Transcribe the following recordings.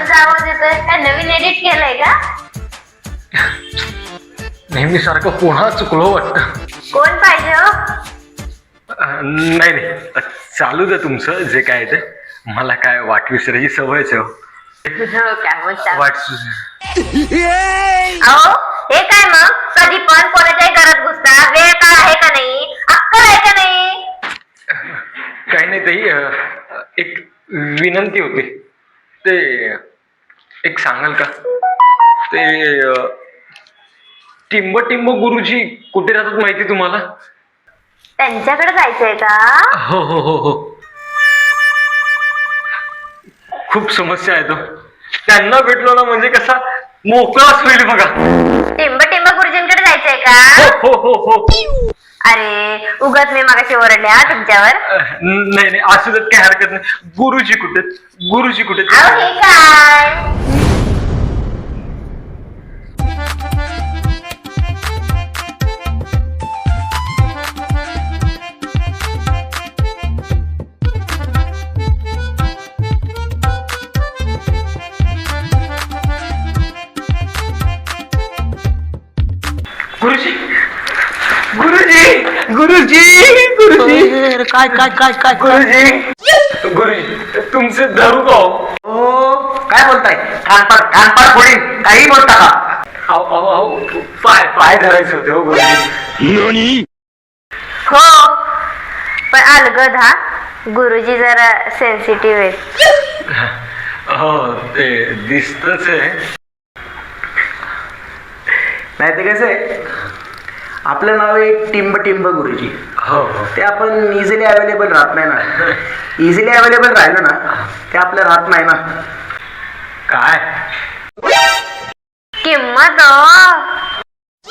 माझा आवाज येतोय काय नवीन एडिट केलाय का? नेहमी सारखं कोणा चुकलो वाटत. कोण पाहिजे हो? नाही नाही. चालू दे तुमचं जे काय ते. मला काय वाट विसरायची सवयच हो. हो हे काय मग? कधी पण कोणाच्याही घरात घुसता. वेळ का आहे का नाही? अक्कल आहे का नाही? काही नाही ते एक विनंती होती. ते एक सांगाल का? ते टिंब टिंब गुरुजी कुठे राहतात माहिती तुम्हाला? त्यांच्याकडे जायचंय का? हो हो हो हो. खूप समस्या आहे तो. त्यांना भेटलो ना म्हणजे कसा मोकळाच होईल बघा. टिंब टिंब गुरुजींकडे जायचंय का? हो हो हो हो. अरे उगाच मी मागाशी ओरडले हा तुमच्यावर. नाही नाही असू देत काही हरकत नाही. गुरुजी कुठे गुरुजी कुठे अहो हे काय? काय काय काय काय गुरुजी. गुरुजी तुमचे धरू का हो? ओ काय बोलताय? कानपाड कानपाड फोडीन काही बोलता का? अहो, अहो, अहो, पाय पाय धरायचे होते हो गुरुजी. हो पण अलगद हा. गुरुजी जरा सेन्सिटिव्ह आहेत. हो ते दिसतच आहे. नाही ते कसं आहे? आपलं नाव आहे टिंब टिंब गुरुजी. हो हो. ते आपण इझिली अवेलेबल राहत नाही ना. इझिली अवेलेबल राहिलं ना ते आपलं राहत नाही ना. काय? किंमत? हो.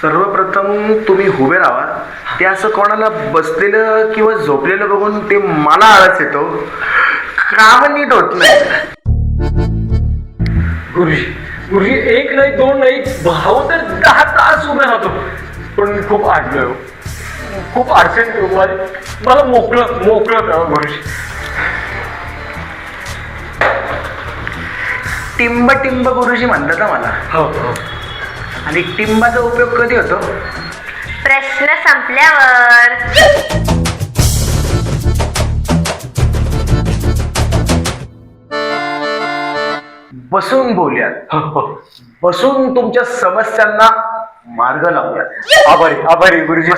सर्वप्रथम तुम्ही उभे राहा. ते असं कोणाला बसलेलं किंवा झोपलेलं बघून ते मला आळस येतो. काम नीट होत नाही? गुरुजी गुरुजी एक नाही दोन नाही भाऊ तर दहा तास उभे राहतो. पण मी खूप आडलोय. हो. खूप अडचण मला मोकळं मोकळं गुरुजी टिंब टिंब गुरुजी म्हणतात ना मला. हो हो. आणि टिंबाचा उपयोग कधी होतो? प्रश्न संपल्यावर. बसून बोलूयात. हो, हो. बसून तुमच्या समस्यांना मार्ग लावूयात आभारी आभारी गुरुजी.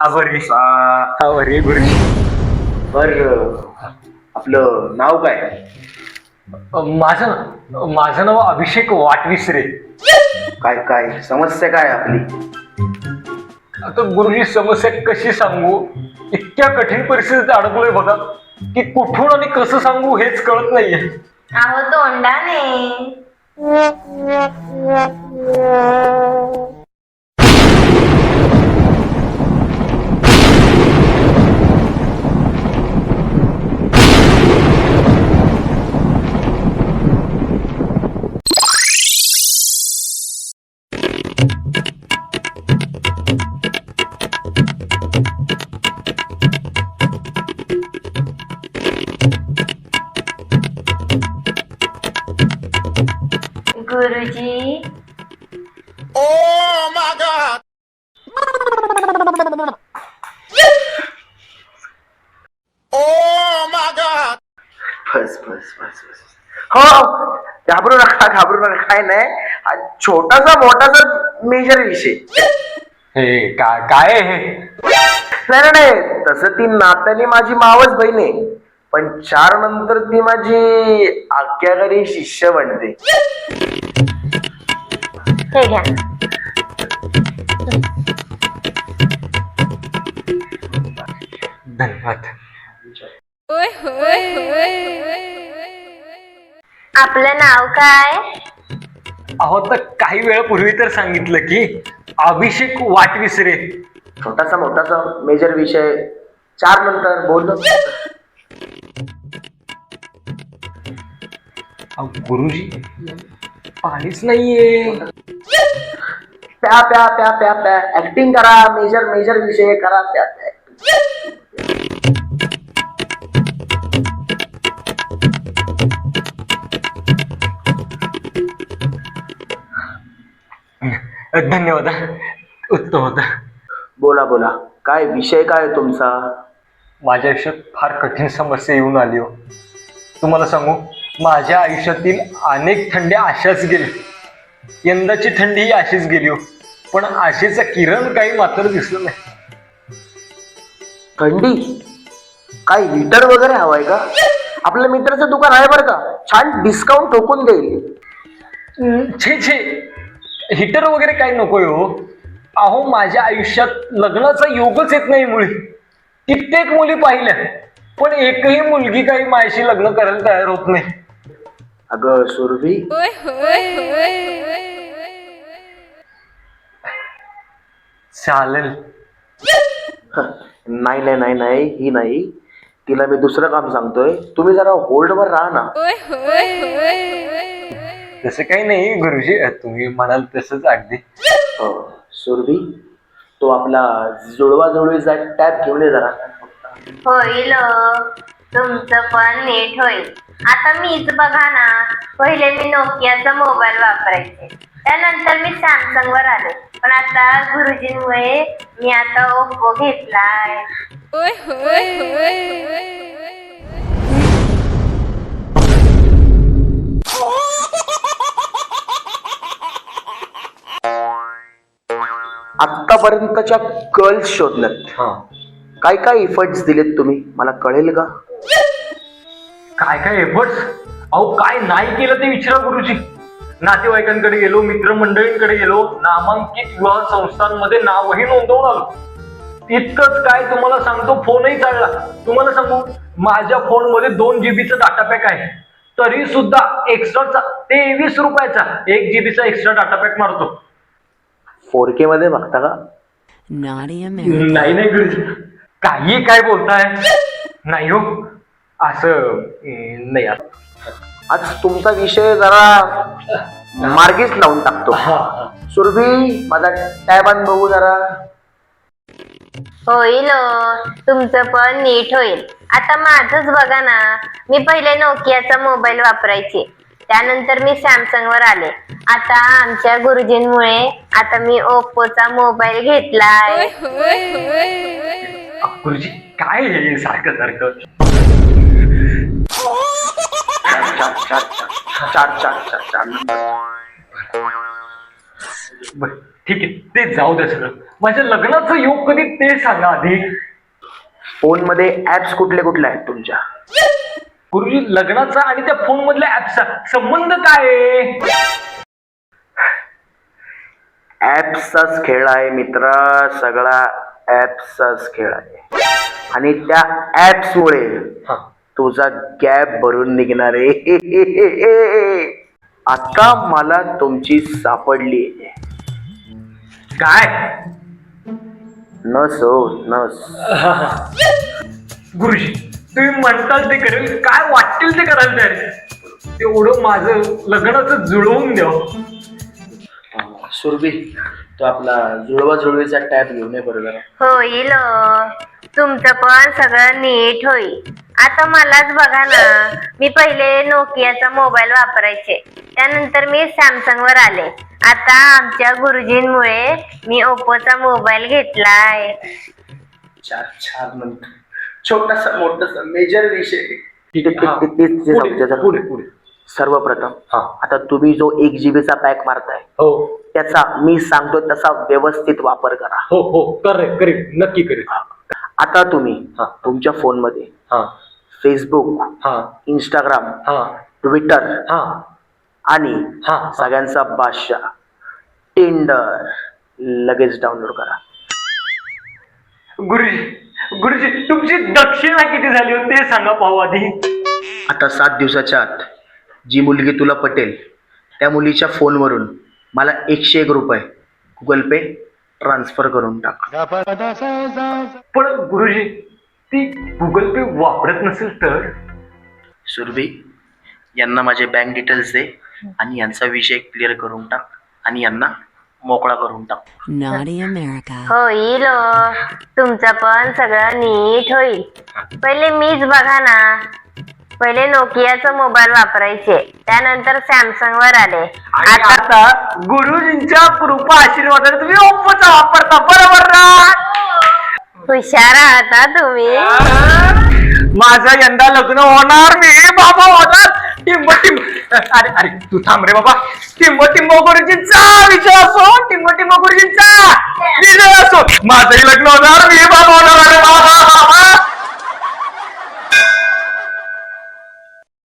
आभारी. आभारी गुरुजी. बर आपलं नाव काय? माझं माझं नाव अभिषेक वाटविसरे. काय काय? समस्या काय आपली? आता गुरुजी समस्या कशी सांगू? इतक्या कठीण परिस्थितीत अडकलोय बघा की कुठून आणि कसं सांगू हेच कळत नाहीये. अहो तोंडाने. बस बस बस हो घाबरू नका घाबरू नका काय नाही. हा छोटासा मोठासा मेजर विषय. हे काय काय आहे हे? नाही नाही, नाही. तसं ती नात्याने माझी मावच बहीण आहे. पण चार नंतर ती माझी आज्ञाकारी शिष्य बनते. हे घ्या. धन्यवाद. आपलं नाव काय? अहो तर काही वेळापूर्वी तर सांगितलं की अभिषेक वाटविसरे. छोटासा मोठासा मेजर विषय. चार नंतर अहो, गुरुजी पाणीच नाहीये. प्या प्या प्या प्या प्या. ऍक्टिंग करा मेजर मेजर विषय करा प्या प्या. धन्यवाद. उत्तम होता. बोला बोला. काय विषय काय तुमचा? माझ्या आयुष्यात फार कठीण समस्या येऊन आली हो. तुम्हाला सांगू माझ्या आयुष्यातील अनेक थंड्या अशाच गेल्या यंदाची थंडी ही अशीच गेली हो. पण आशेचा किरण काही मात्र दिसलं नाही. थंडी? काय हिटर वगैरे हवाय का? आपल्या मित्राचं दुकान आहे बरं का? छान डिस्काउंट ठोकून देईल. छे छे. हिटर वगैरे काही नकोय हो. अहो माझ्या आयुष्यात लग्नाचा योगच येत नाही मुली. कित्येक मुली पाहिल्या पण एकही मुलगी काही माझ्याशी लग्न करायला तयार होत नाही. अगं सुरभी. चालेल. नाही नाही नाही नाही ही नाही. तिला मी दुसरं काम सांगतोय. तुम्ही जरा होल्डवर राहा ना. तसं काही नाही गुरुजी तुम्ही म्हणाल तसंच अगदी. हो, सुरभी तो आपला जुळवा जुळवीचा टॅब घेऊन ये जरा. होईल तुमचं पण नीट होईल. आता मीच बघा ना पहिले मी नोकियाचा मोबाईल वापरायचे. त्यानंतर मी सॅमसंग वर आले. पण आता गुरुजींमुळे मी आता ओप्पो घेतलाय. आतापर्यंतच्या गर्ल्स शोधल्यात हा. काय काय इफर्ट्स दिलेत तुम्ही? मला कळेल का? काय काय एफर्ट्स अहो काय नाही केलं ते विचारा गुरुजी. नातेवाईकांकडे गेलो मित्रमंडळींकडे गेलो नामांकित विवाह संस्थांमध्ये नावही नोंदवून आलो. इतकंच काय तुम्हाला सांगतो फोनही चालला. तुम्हाला सांगू माझ्या फोनमध्ये दोन जीबीचा डाटा पॅक आहे. तरी सुद्धा एक्स्ट्राचा तेवीस रुपयाचा एक जीबीचा एक्स्ट्रा डाटा पॅक मारतो. फोर के मध्ये बघता का? Naughty America. नाही नाही गुरुजी. काही काय बोलताय? नाही हो. असं अं, नाही असं. आज तुमचा विषय जरा मार्गीच लावून टाकतो. सुरभी माझा टॅब आण बघू जरा. होईल हो. तुमचं पण नीट होईल. आता माझंच बघा ना. मी पहिले नोकियाचा मोबाईल वापरायचे. त्यानंतर मी सॅमसंग वर आले. आता आमच्या गुरुजींमुळे आता मी ओप्पोचा मोबाईल घेतलाय. गुरुजी काय हे? सारखं सारखं. चार चार चार चार चार चार चार नंबर बर ठीक आहे ते जाऊ द्या सगळं. माझ्या लग्नाचं योग कधी ते सांगा आधी. फोनमध्ये ऍप्स कुठले कुठले आहेत तुमच्या? गुरुजी लग्नाचा आणि त्या फोन मधल्या ऍपचा संबंध काय आहे? ऍप्सचाच खेळ आहे मित्रा. सगळा ऍप्सचाच खेळ आहे. आणि त्या ऍप्स मुळे हा. तुझा गॅप भरून निघणार आहे. आता मला तुमची सापडली काय? नस हो नस गुरुजी तुम्ही म्हणताल ते करेल काय वाटेल ते करायला तयार आहे. तेवढं माझं लग्नाचं जुळवून द्यावं. सुरभी तो आपला जुळवा जुळवीचा टॅब घेऊन ये बरोबर होईल हो. तुमचं पण सगळं नीट होईल. आता मलाच बघा ना मी पहिले नोकियाचा मोबाईल वापरायचे. त्यानंतर मी सॅमसंग वर आले. आता आमच्या गुरुजींमुळे मी ओप्पोचा मोबाईल घेतलाय. चार चार नंतर छोटासा मोठासा मेजर विषय ठीक आहे, हा. पुढे. पुढे पुढे. सर्वप्रथम हा. आता तुम्ही जो एक जीबीचा पॅक मारताय हो. त्याचा मी सांगतो तसा व्यवस्थित वापर करा. हो हो. करेल करेल नक्की करेल आता तुम्ही हा. तुमच्या फोनमध्ये हा. फेसबुक हा. इंस्टाग्राम हा. ट्विटर हा. आणि हा. सगळ्यांचा बादशाह टिंडर लगेच डाउनलोड करा. गुरुजी गुरुजी तुमची दक्षिणा किती झाली होती ते सांगा पाहू आधी. आता सात दिवसाच्या आत जी मुलगी तुला पटेल त्या मुलीच्या फोनवरून मला एकशे एक रुपये गुगल पे ट्रान्सफर करून टाक. पण गुरुजी ती गुगल पे वापरत नसेल तर? सुरभी यांना माझे बँक डिटेल्स दे आणि यांचा विषय क्लिअर करून टाक आणि यांना मोकळा करून टाक. Naughty America. होईल हो. तुमचं पण सगळं नीट होईल. पहिले मीच बघा ना. पहिले नोकियाचा मोबाईल वापरायचे. त्यानंतर सॅमसंग वर आले. आणि आता आता गुरुजींच्या कृपा आशीर्वादाने तुम्ही ओप्पोचा वापरता. बरोबर ना? हुशार आहात हा तुम्ही. माझं यंदा लग्न होणार मी बाबा. होणार. टिंब टिंब. अरे अरे तू थांब रे बाबा. टिंब टिंबो गुरुजींचा विजय असो टिंब टिंबो गुरुजींचा विजय असो. माझंही लग्न होणार मी बाबा होणार अरे बाबा